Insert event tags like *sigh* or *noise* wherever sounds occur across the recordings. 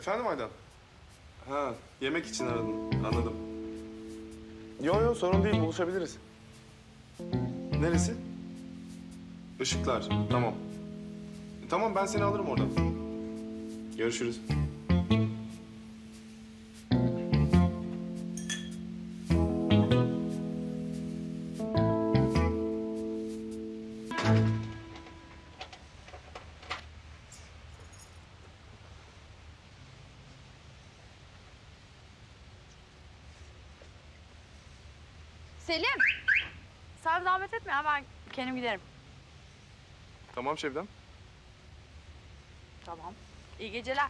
Efendim Aydan? Ha, yemek için aradın. Anladım. Yo yo sorun değil, buluşabiliriz. Neresi? Işıklar, tamam. Tamam, ben seni alırım oradan. Görüşürüz. Selim. Sen zahmet etme ya ben kendim giderim. Tamam Şebnem. Tamam. İyi geceler.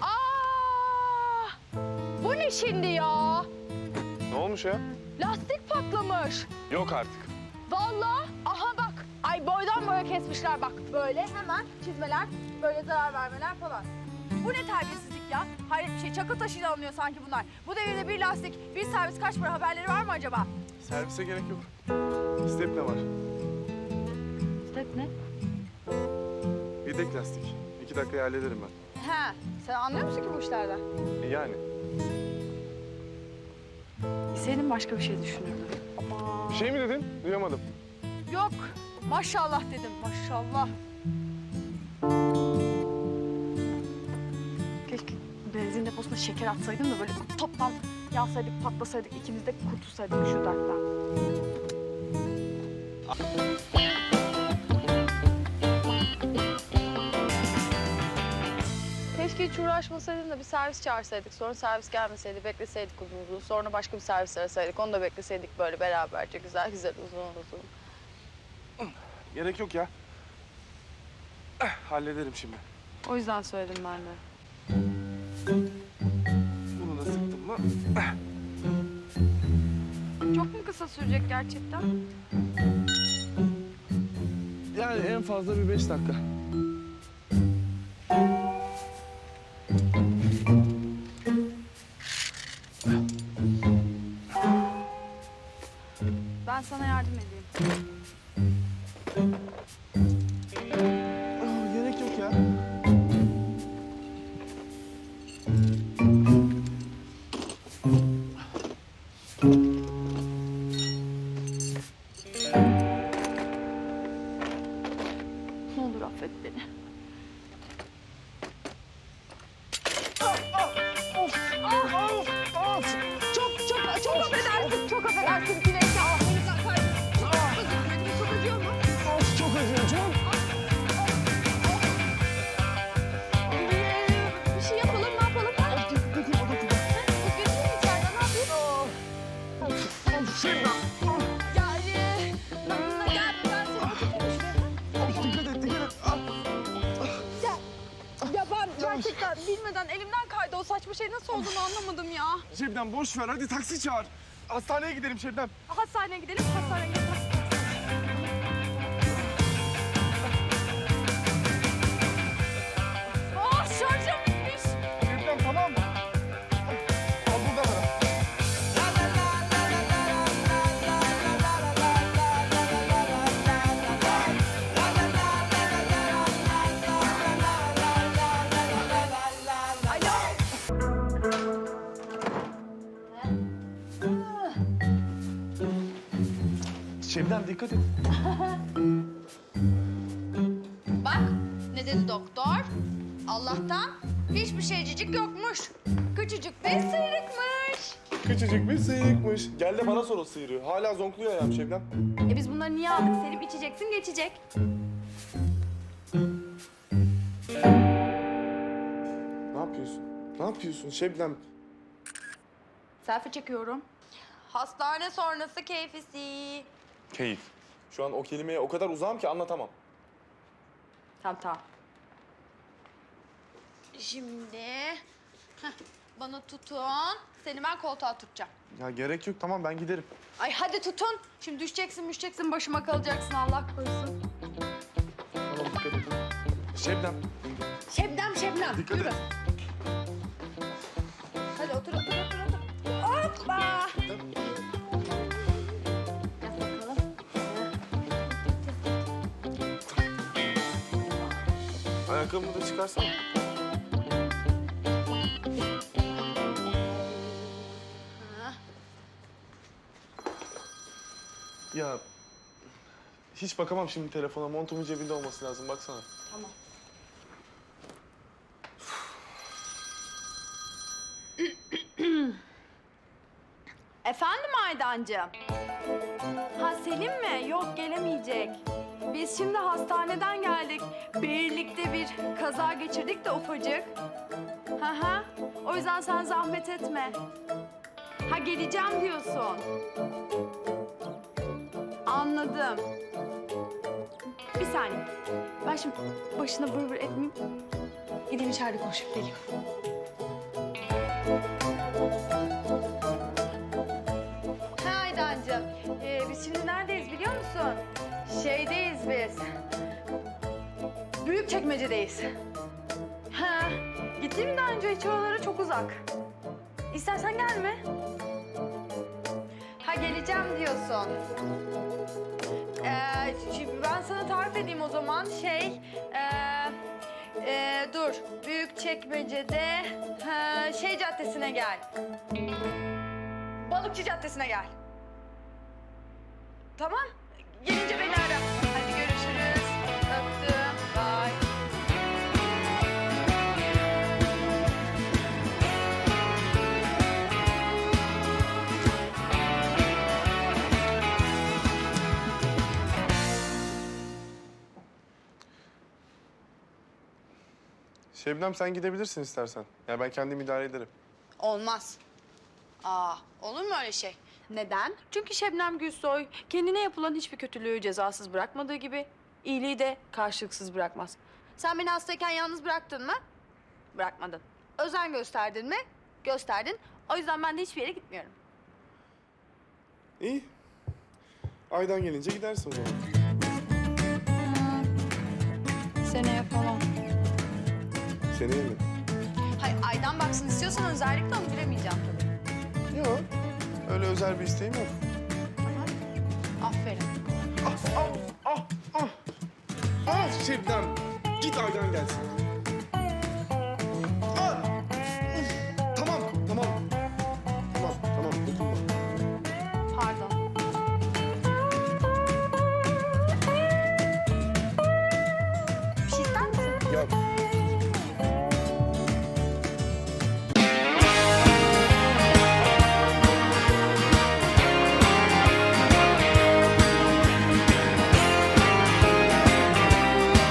Aa! Bu ne şimdi ya? Ne olmuş ya? Lastik patlamış. Yok artık. Vallahi aha bak. Ay boydan boya kesmişler bak. Böyle hemen çizmeler, böyle zarar vermeler falan. Bu ne terbiyesizlik ya? Hayret bir şey. Çakıl taşıyla alınıyor sanki bunlar. Bu devirde bir lastik, bir servis kaç para haberleri var mı acaba? Servise gerek yok. Step ne var? Step ne? Yedek lastik. İki dakikaya hallederim ben. He. Sen anlıyor musun ki bu işlerden? E yani. Senin başka bir şey düşünürdüm. Bir şey mi dedin? Duyamadım. Yok. Maşallah dedim. Maşallah. Deposuna şeker atsaydım da böyle toptan yansaydık, patlasaydık, ikimiz de kurtulsaydık şu dertten. Keşke hiç uğraşmasaydın da bir servis çağırsaydık. Sonra servis gelmeseydi, bekleseydik uzun uzun. Sonra başka bir servis arasaydık. Onu da bekleseydik böyle beraberce güzel güzel uzun uzun. Gerek yok ya. Eh, hallederim şimdi. O yüzden söyledim ben de. Mı? Çok mu kısa sürecek gerçekten? Yani en fazla bir beş dakika. Ne olur affet beni. Bilmeden elimden kaydı o saçma şey nasıl olduğunu anlamadım ya. Şebnem boş ver, hadi taksi çağır. Hastaneye gidelim Şebnem. Hastaneye gidelim, hastaneye gidelim. Şebnem dikkat et. *laughs* Bak ne dedi doktor? Allah'tan hiçbir şeycicik yokmuş. Küçücük bir sıyrıkmış. Küçücük bir sıyrıkmış. Gel de bana sor o sıyrığı. Hala zonkluyor ayağım Şebnem. E biz bunları niye aldık? Selim içeceksin geçecek. Ne yapıyorsun? Ne yapıyorsun Şebnem? Selfie çekiyorum. Hastane sonrası keyfisi. Keyif. Şu an o kelimeye o kadar uzağım ki anlatamam. Tamam tamam. Şimdi heh, bana tutun. Seni ben koltuğa tutacağım. Ya gerek yok tamam ben giderim. Ay hadi tutun. Şimdi düşeceksin düşeceksin başıma kalacaksın Allah korusun. Tamam dikkat et. Şebnem. Şebnem Şebnem. Dikkat Yürü. et. Hadi otur otur otur otur. Hoppa. Yaz Ayakkabımı da çıkarsana. Ya hiç bakamam şimdi telefona. Montumun cebinde olması lazım. Baksana. Tamam. Efendim Aydancığım? Ha Selim mi? Yok gelemeyecek. Biz şimdi hastaneden geldik. Birlikte bir kaza geçirdik de ufacık. Hı hı. O yüzden sen zahmet etme. Ha geleceğim diyorsun. Anladım. Bir saniye. Ben şimdi başına vır vır etmeyeyim. Gideyim içeride konuşup geleyim. Ha Aydancığım, ee, biz şimdi neredeyiz biliyor musun? Şeydeyiz. Büyük çekmecedeyiz. Ha, gittin mi daha önce hiç oralara çok uzak. İstersen gelme. Ha geleceğim diyorsun. Ee, ben sana tarif edeyim o zaman. Şey, ee, ee, dur. Büyük çekmecede ha, şey caddesine gel. Balıkçı caddesine gel. Tamam. Gelince beni ara. Şebnem sen gidebilirsin istersen. Ya ben kendim idare ederim. Olmaz. Aa, olur mu öyle şey? Neden? Çünkü Şebnem Gülsoy kendine yapılan hiçbir kötülüğü cezasız bırakmadığı gibi iyiliği de karşılıksız bırakmaz. Sen beni hastayken yalnız bıraktın mı? Bırakmadın. Özen gösterdin mi? Gösterdin. O yüzden ben de hiçbir yere gitmiyorum. İyi. Aydan gelince gidersin o zaman. Seneye falan. Seneye mi? Hayır, Aydan baksın istiyorsan özellikle onu bilemeyeceğim tabii. Yok. Öyle özel bir isteğim yok. Aferin. Ah, ah, ah, ah. Ah Şebnem. Git Aydan gelsin.